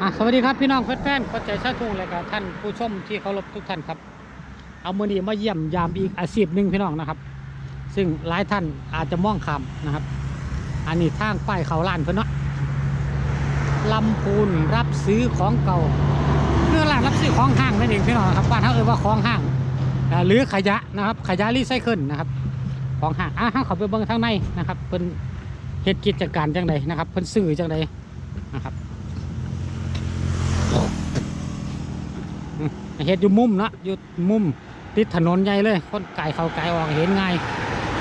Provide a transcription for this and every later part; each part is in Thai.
อะสวัสดีครับพี่น้องแฟนๆเข้าใจชาทุ่งและก็ท่านผู้ชมที่เคารพทุกท่านครับ เอามือนีมาเยี่ยมยามอีกอาชีพหนึ่งพี่น้องนะครับ ซึ่งหลายท่านอาจจะมองคำนะครับ อันนี้ทางป้ายเขาล้านเพื่อนเนาะลำพูนรับซื้อของเก่าเพื่อร้านรับซื้อของห้างนั่นเองพี่น้องครับบ้านเขาเอ่ยว่าของห้างหรือขยะนะครับขยะรีไซเคิลนะครับ ของห้างอะห้างเขาไปเบิ่งทางในนะครับเพิ่นเฮ็ดกิจการจังใดนะครับเพิ่นซื้อจังใดนะครับ เฮ็ดอยู่มุมนะอยู่มุมติดถนนใหญ่เลย คนไก่เขาไก่ออกเห็นง่าย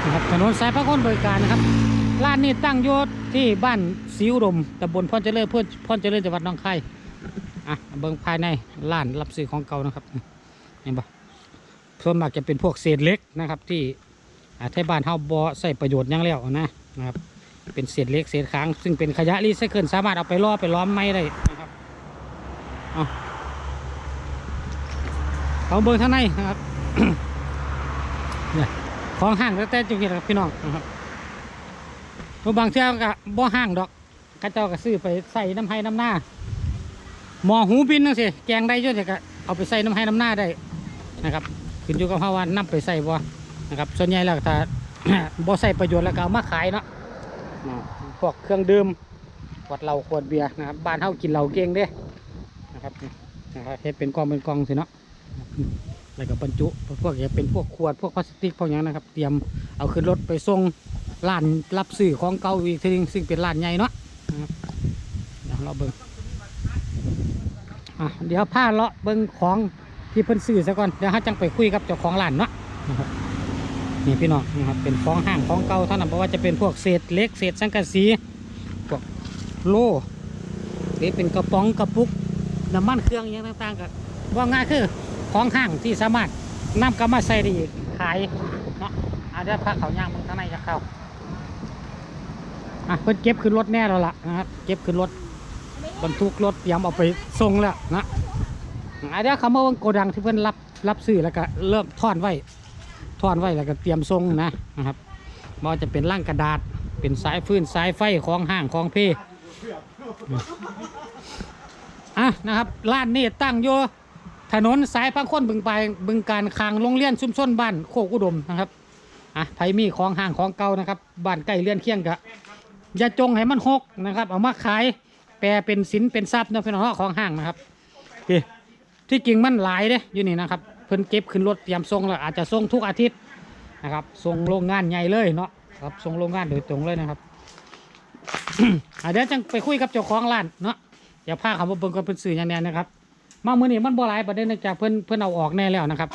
นะครับถนนสายพระคนบริการนะครับร้านนี้ตั้งอยู่ที่บ้านศรีอุดมตำบลพรเจริญเพื่อพรเจริญจังหวัดหนองคายอะเบิ่งภายในร้านรับซื้อของเก่านะครับเห็นปะส่วนมากจะเป็นพวกเศษเล็กนะครับ ที่อ่าไทยบ้านเฮาบ่ใส่ประโยชน์ยังแล้วนะนะครับ เป็นเศษเล็กเศษค้าง ซึ่งเป็นขยะรีไซเคิลสามารถเอาไปล่อไปล้อมไม้ได้นะครับเอ ของเบอร์ข้างในนะครับเนี่ยของห้างแล้วแต่จุกินะครับพี่น้องนะครับบางเที่ยก็บ่ห้างดอกเข้าเจ้าก็ซื้อไปใส่น้ำให้น้ำหน้าหมอหูบินนั่นสิแกงได้เยอะแต่ก็เอาไปใส่น้ำให้น้ำหน้าได้นะครับขึ้นอยู่กับภาวานำไปใส่บ่นะครับส่วนใหญ่แล้วถ้าบ่ใส่ประโยชน์แล้วก็เอามาขายเนาะพวกเครื่องดื่มขวดเหล้าขวดเบียร์นะครับบ้านเฮากินเหล้าเก่งเด้นะครับนะครับเฮ็ดเป็นกองเป็นกองสิเนาะ แล้วก็บรรจุพวกจะเป็นพวกขวดพวกพลาสติกพวกอย่างนะครับ เตรียมเอาขึ้นรถไปส่งร้านรับซื้อของเก่าอีกทีนึงซึ่งเป็นร้านใหญ่เนาะเดี๋ยวเราเบิ้งเดี๋ยวพาเลาะเบิ้งของที่เพิ่นซื้อซะก่อนเดี๋ยวเราจังไปคุยกับเจ้าของร้านเนาะนะครับนี่พี่น้องนะครับเป็นของห้างของเก่าเท่านั้นเพราะว่าจะเป็นพวกเศษเล็กเศษสังกะสีพวกโล่หรือเป็นกระป๋องกระปุกน้ำมันเครื่องอย่างต่างๆก็ว่าง่ายคือ ของห้างที่สามารถนำกลับมาใส่ได้อีกขายเนาะอาจจะพักเขาย่างมึงข้างในจะเข้าอะเพิ่นเก็บขึ้นรถแน่แล้วล่ะนะครับเก็บขึ้นรถบรรทุกรถเตรียมเอาไปส่งแล้วนะอาเดี๋ยวเขามาเบิ่งโกดังที่เพิ่นรับรับซื้อแล้วก็เริ่มทอนไว้ทอนไว้แล้วก็เตรียมส่งนะนะครับบ่ว่าจะเป็นร่างกระดาษเป็นสายฟืนสายไฟของห้างของเพอะนะครับร้านนี้ตั้งอยู่ ถนนสายพังค้นบึงไปบึงการคางโรงเรียนชุมชนบ้านโคกอุดมนะครับอะไผมีของห่างของเก่านะครับบ้านใกล้เรือนเคียงกะอย่าจงให้มันหกนะครับ เอามาขายแปลเป็นสินเป็นทรัพย์นาะพี่น้องเนาของห้างนะครับที่ที่จริงมันหลายเด้อยู่นี่นะครับเพิ่นเก็บขึ้นรถเตรียมส่งแล้วอาจจะส่งทุกอาทิตย์นะครับส่งโรงงานใหญ่เลยเนาะครับส่งโรงงานโดยตรงเลยนะครับเดี๋ยวจังไปคุยกับเจ้าของร้านเนาะอย่าพาเขามาเบิ่งกันเป็นสื่ออย่างแนี้นะครับ มามือนี้มันบ่หลายประเด็นเนื่องจากเพิ่นเพิ่นเอาออกแน่แล้วนะครับ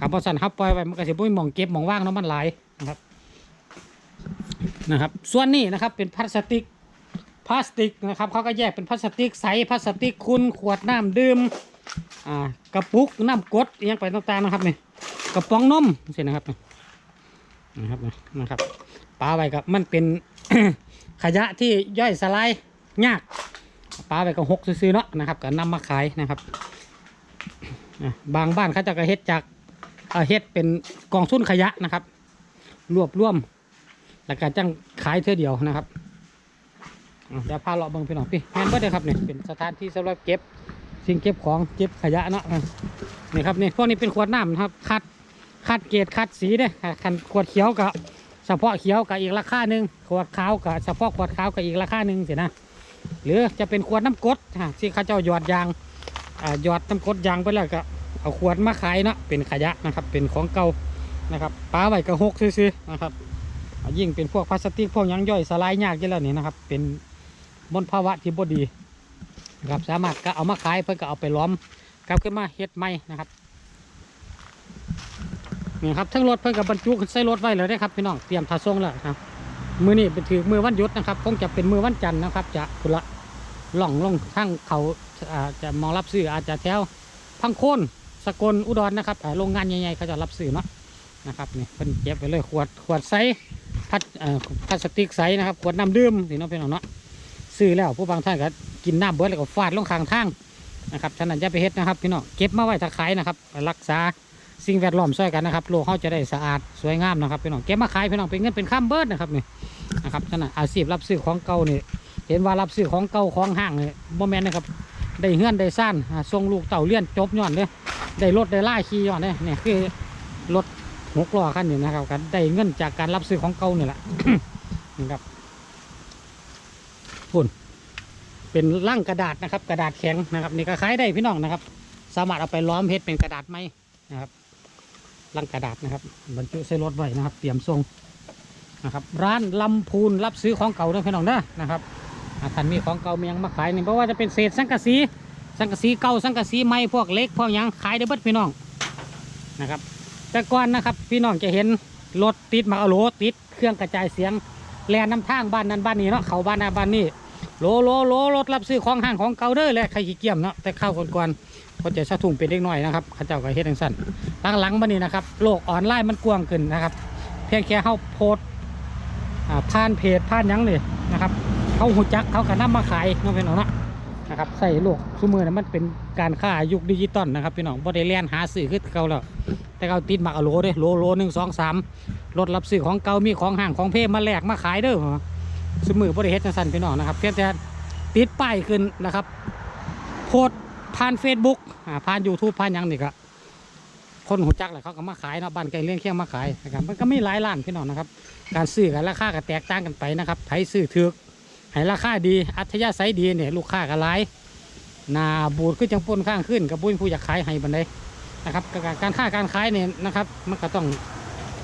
ครับพอสั่นครับปล่อยไว้มันก็สิบ่มีหม่องเก็บหม่องว่างเนาะมันหลายนะครับนะครับ ส่วนนี้นะครับเป็นพลาสติกพลาสติกนะครับเขาก็แยกเป็นพลาสติกใสพลาสติกคุณขวดน้ำดื่มอ่ากระปุกน้ำกดยังไปต่างๆนะครับนี่กระป๋องนมสินะครับนะครับนี่นะครับปลาไว้กับมันเป็นขยะที่ย่อยสลายยาก ปลาไปก็หกซื้อๆเนาะนะครับก็นำมาขายนะครับบางบ้านเขาจะก็เฮ็ดจากเฮ็ดเป็นกองทุนขยะนะครับ รวบรวมแล้วก็จังขายเท่อเดียวนะครับเดี๋ยวพาเลาะเบิ่งพี่น้องพี่แม่นบ่ได้ครับเนี่ยเป็นสถานที่สำหรับเก็บสิ่งเก็บของเก็บขยะเนาะนี่ครับนี่พวกนี้เป็นขวดน้ำนะครับคัดคัดเกรดคัดสีเด้อคันขวดเขียวก็เฉพาะเขียวก็อีกราคาหนึ่งขวดขาวก็เฉพาะขวดขาวก็อีกราคาหนึ่งสินะ หรือจะเป็นขวดน้ำกดฮะที่เขาเจ้าหยอดยางหยอดน้ำกดยางไปแล้วก็เอาขวดมาขายเนาะเป็นขยะนะครับเป็นของเก่านะครับปลาไว้กระหกซื้อๆนะครับยิ่งเป็นพวกพลาสติกพวกยังย่อยสลายยากอยู่แล้วนี่นะครับเป็นมลภาวะที่บ่ดีนะครับสามารถก็เอามาขายเพื่อก็เอาไปล้อมกลับขึ้นมาเฮ็ดใหม่นะครับนี่ครับทั้งรถเพื่อกับบรรจุใส่รถไว้เลยนะครับพี่น้องเตรียมทาส่งแล้วครับ มือนี่เป็นถือมือวันยุดนะครับคงจะเป็นมือวันจันทร์นะครับ จะคุณละล่องลงทั้งเขาอาจะมองรับซื้ออาจจะแถวพังโคนสกลอุดรนะครับโรงงานใหญ่ๆเขาจะรับซื้อเนาะนะครับนี่เป็นเก็บไปเลยขวดขวดใสพัดพลาสติกใสนะครับขวดน้ำดื่มสิเนาะพี่น้องเนาะซื้อแล้วผู้บางท่านก็กินน้ำเบิดแล้วก็ฟาดลงข้างทางนะครับฉะนั้นจะไปเฮ็ดนะครับพี่น้องเก็บมาไว้ถ้าขายนะครับ รักษา สิ่งแวดล้อมช่วยกันนะครับโลกเขาจะได้สะอาดสวยงามนะครับพี่น้องเก็บมาขายพี่น้องเป็นเงินเป็นข้ามเบิดนะครับนี่นะครับฉะนั้นอาชีพรับซื้อของเก่านี่เห็นว่ารับซื้อของเก่าของห้างนี่โมแมนนะครับได้เฮือนได้ซ่านอ่าส่งลูกเต่าเลี้ยนจบย้อนเด้ได้รถได้ล่าขี่ย้อนเด้เนี่ยคือรถหกล้อคันนี้นะครับกันได้เงินจากการรับซื้อของเก่านี่แหละนะครับพุ่นเป็นร่างกระดาษนะครับ กระดาษแข็งนะครับนี่ก็ขายได้พี่น้องนะครับ สามารถเอาไปล้อมเพชรเป็นกระดาษไหมนะครับ ร่างกระดาษนะครับ บรรจุใส่รถไว้นะครับ เตรียมส่งนะครับ ร้านลำพูนรับซื้อของเก่าด้อพี่น้องเด้อนะครับท่านมีของเก่ามียังมาขายนี่เพราะว่าจะเป็นเศษสังกะสี สังกะสีเก่าสังกะสีใหม่พวกเล็กพวกยังขายได้เบิดพี่น้องนะครับ แต่ก่อนนะครับพี่น้องจะเห็นรถติดมาเอาโลติดเครื่องกระจายเสียงแลนน้ำทางบ้านนั้นบ้านนี้เนาะเขาบ้านนั้นบ้านนี้โลโลโลรถรับซื้อของห้างของเก่าเด้อแหละใครขี้เกียจเนาะแต่เข้าวก่อนๆ เขาจะชะทุ่งเป็นเล็กน้อยนะครับเขาเจ้าก็เฮ็ดจังสั่นหลังๆมานี้นะครับโลกออนไลน์มันกว้างขึ้นนะครับ เพียงแค่เฮาโพสผ่านเพจผ่านยังเลยนะครับเขาหูจักเขาก็นำมาขายน้องพี่น้องนะนะครับใส่โลกซูมือนะมันเป็นการค้ายุคดิจิตอลนะครับพี่น้องบ่ได้เลียนหาซื้อคือเก่าแล้วแต่เขาติดหมักอโลด้วยโลโลหนึ่งสองสามรถรับซื้อของเก่ามีของห่างของเพมาแลกมาขายเด้อซูมือบ่ได้เฮ็ดจังซั่นพี่น้องนะครับเพียงแต่ติดป้ายขึ้นนะครับ โพส ผ่าน Facebook อ่าผ่าน YouTube ผ่านยังนี่ก็คนหูจักแหละเขาก็มาขายเนาะบ้านไกลเลี้ยงเคียงมาขายนะครับมันก็มีหลายร้านพี่น้องนะครับ การซื้อกันราคาก็แตกต่างกันไปนะครับไผซื้อถือให้ราคาดีอัธยาศัยดีเนี่ยลูกค้าก็หลายนาบูดขึ้นจังปนข้างขึ้นกับบุ้ยผู้อยากขายให้บันไดนะครับการค้าการขายเนี่ยนะครับมันก็ต้อง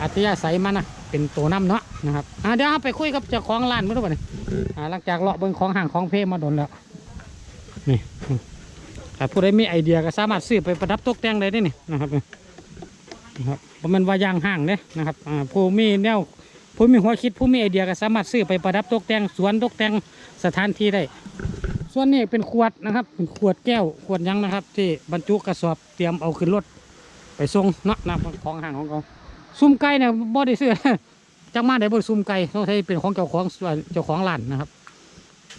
อัธยาศัยมันนะเป็นตัวนํเนาะนะครับอ่าเดี๋ยวเราไปคุยกับเจ้าของร้านมื้อนี้อ่าหลังจากเลาะเบิ่งของห่างของเพมาโดนแล้วนี่ ถ้าผู้ใดมีไอเดียก็สามารถซื้อไปประดับตกแต่งได้เด้นี่นะครับนะครับบ่แมันว่ายางห่างเด้นะครับผู้มีแนวผู้มีหัวคิดผู้มีไอเดียก็สามารถซื้อไปประดับตกแต่งสวนตกแต่งสถานที่ได้ ส่วนนี้เป็นขวดนะครับเป็นขวดแก้วขวดยังนะครับ ที่บรรจุกระสอบเตรียมเอาขึ้นรถไปส่งเนาะนะของห่างของเขาซุ่มไก่เนี่ยบ่ได้ซื้อจังมาได้บ่ซุ่มไก่ต้องใช้เป็นของเจ้าของสวนเจ้าของร้านนะครับ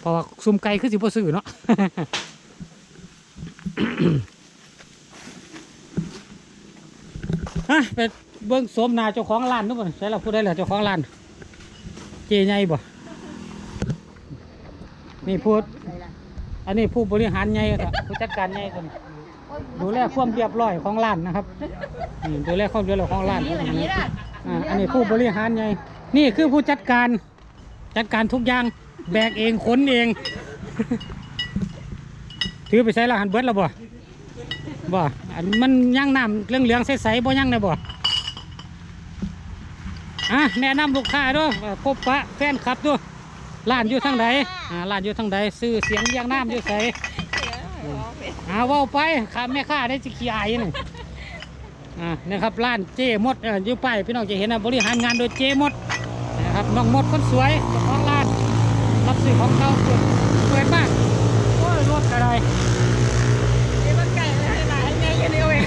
เพราะว่าซุ่มไก่คือสิบ่ซื้อเนาะ ฮะไปเบิ่งสมนาเจ้าของร้านนู้นบ่ใช่เราพูดได้เหรอเจ้าของร้าน เจใหญ่บ่นี่พูด อันนี้ผู้บริหารใหญ่ครับผู้จัดการใหญ่คนดูแลความเรียบร้อยของร้านนะครับนี่ดูแลความเรียบร้อยของร้านอ่าอันนี้ผู้บริหารใหญ่นี่คือผู้จัดการ จัดการทุกอย่าง แบกเองขนเอง ถือไปใส่ละหันเบิดแล้วบ่บ่อันมันย่างน้ำเหลืองๆใสๆบ่ย่างได้บ่อะแนะนำลูกค้าด้วยพบปะแฟนคลับด้วยร้านอยู่ทางใดอ่าร้านอยู่ทางใดซื้อเสียงเรียงน้ำอยู่ใสอ่าเว่าไปข้าแม่ค้าได้จิขี้อายนี่อ่านะครับร้านเจมดอยู่ไปพี่น้องจะเห็นนะบริหารงานโดยเจมดนะครับน้องมดคนสวยเจ้าของร้านรับซื้อของเก่าเปิดปิดมาก อ้ยรถอะไรนี่มันไก่ไม่ใช่หมาให้แม่ยืนเอาเอง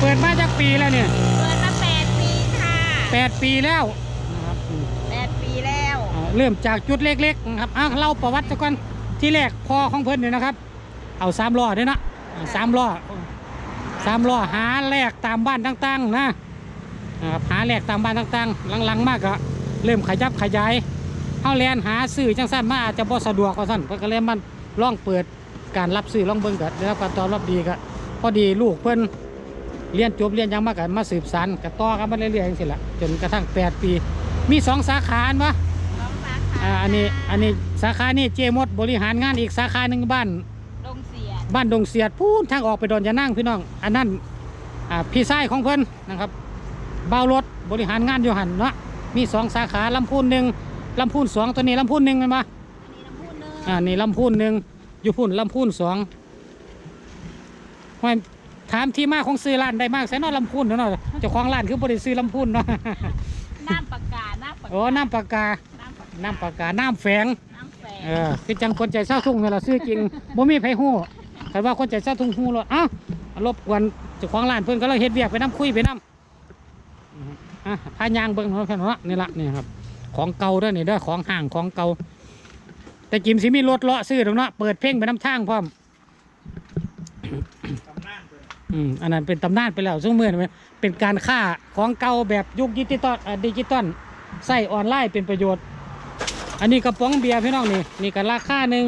เปิดมาจากปีแล้วเนี่ยเปิดมาแปดปีค่ะแปดปีแล้วนะครับอืมแปดปีแล้วอ่าเริ่มจากจุดเล็กๆนะครับอะเล่าประวัติซะก่อนที่แรกพ่อของเพิ่นเนี่ยนะครับ เอาสามล้อเด้อนะอ่าสามล้อสามล้อหาแลกตามบ้านต่างๆนะนะครับหาแลกตามบ้านต่างๆหลังๆมากก็เริ่มขยับขยายเฮาแลนหาซื้อจังสั้นมาอาจจะบ่สะดวกว่าซั่นเพิ่นก็เลยมันลองเปิด การรับซื้อลองเบิ่งก็ได้รับการตอบรับดีก็พอดีลูกเพิ่นเรียนจบเรียนหยังมากก็มาสืบสานก็ต่อกันมาเรื่อยๆจังซี่ล่ะจนกระทั่งแปดปี มีสองสาขาอันวะน้องสาขาอ่าอันนี้อันนี้สาขานี่เจมดบริหารงานอีกสาขาหนึ่งบ้านดงเสียดบ้านดงเสียดพูนทางออกไปดอนยานั่งพี่น้อง อันนั้นอ่าพี่ชายของเพิ่นนะครับเบาวรถบริหารงานอยู่หันเนาะมีสองสาขาลำพูนหนึ่งลำพูนสองตัวนี้ลำพูนหนึ่งกันปะอันนี้น้ำพูดเนออ่านี่ลำพูนหนึ่ง อยู่พูนลำพูนสองห้อยถามที่มาของซื้อร้านได้มากแสนเนอลำพูนเนาะเจ้าของร้านคือบริซื้อลำพูนเนาะน้ำปากกา น้ำปากกาโอ้น้ำปากกาน้ำปากกา น้ำปากกา น้ำแฝงน้ำแฝงเออคือจังคนใจเศร้าทุ่งนี่แหละซื้อจริงบ่มีไผฮู้ใครว่าคนใจเศร้าทุ่งฮู้เลยอ้าวรบกวนเจ้าของร้านเพิ่นก็เลยเฮ็ดเวียกไปน้ำคุยไปน้ำอะพายางเบิ่งเนาะแค่นั้นเนาะนี่ละนี่ครับ ของเก่าเด้อนี่เด้อของห่างของเก่า แต่กิมสิมีรถเลาะซื้อตรงเนาะเปิดเพลงไปน้ำทางพร้อมอืมอันนั้นเป็นตำนานไปแล้วซึ่งเมื่อนี้เป็นการค่าของเก่าแบบยุคดิจิตอลอ่าดิจิตอลใส่ออนไลน์เป็นประโยชน์ อันนี้กระป๋องเบียร์พี่น้องนี่นี่ก็ราคาหนึ่ง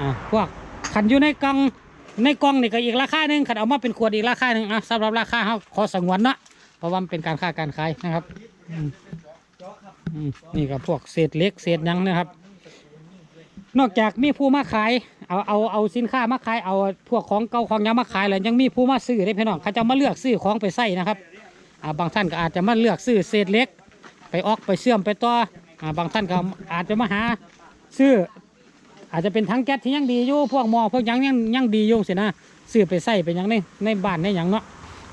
อ่าพวกขันอยู่ในกล่องในกล่องนี่ก็อีกราคาหนึ่งขันเอามาเป็นขวดอีกราคาหนึ่งอะสำหรับราคาเขาขอสงวนเนาะเพราะว่ามันเป็นการค้าการขายนะครับอืมอืมนี่ก็พวกเศษเหล็กเศษหยังนะครับ นอกจากมีผู้มาขายเอาเอาเอาสินค้ามาขายเอาพวกของเก่าของยังมาขายแล้วยังมีผู้มาซื้อได้พี่น้องเขาจะมาเลือกซื้อของไปใส่นะครับอ่าบางท่านก็อาจจะมาเลือกซื้อเศษเล็ก ไปออกไปเชื่อมไปต่ออ่าบางท่านก็อาจจะมาหาซื้ออาจจะเป็นทั้งแก๊สที่ยังดีอยู่พวกหมอพวกยังยังยังดีอยู่สินะซื้อไปใส่ไปยังในในบ้านในยังเนาะ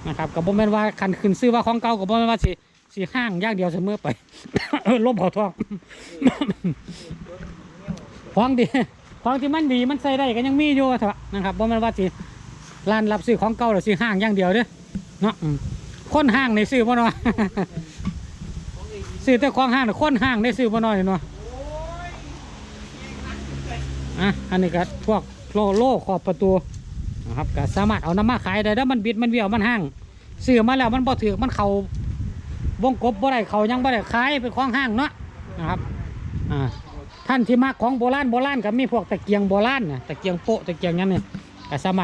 นะครับก็บ่แม่นว่าคันขึ้นซื้อว่าของเก่าก็บ่แม่นว่าสิสิห้างยางเดียวเสมอไปลมเผาทอง ของดีของที่มันดีมันใส่ได้ก็ยังมีอยู่เถอะนะครับบ่แม่นว่าสิร้านรับซื้อของเก่าหรือสิห้างอย่างเดียวเด้อเนาะคนห้างในซื้อบ่เนาะซื้อแต่ของห้างน่ะคนห้างได้ซื้อบ่น้อยเนาะอะอันนี้ก็พวกโลโลขอบประตูนะครับก็สามารถเอาน้ำมาขายได้ถ้ามันบิดมันเบี้ยวมันห่างซื้อมาแล้วมันบ่ถือมันเขาวงกบบ่ได้เขายังบ่ได้ขายเป็นของห้างเนาะนะครับอ่า ท่านที่มากของโบราณโบราณก็มีพวกตะเกียงโบราณนะตะเกียงโปะตะเกียงนั้นเนี่ยก็สามารถ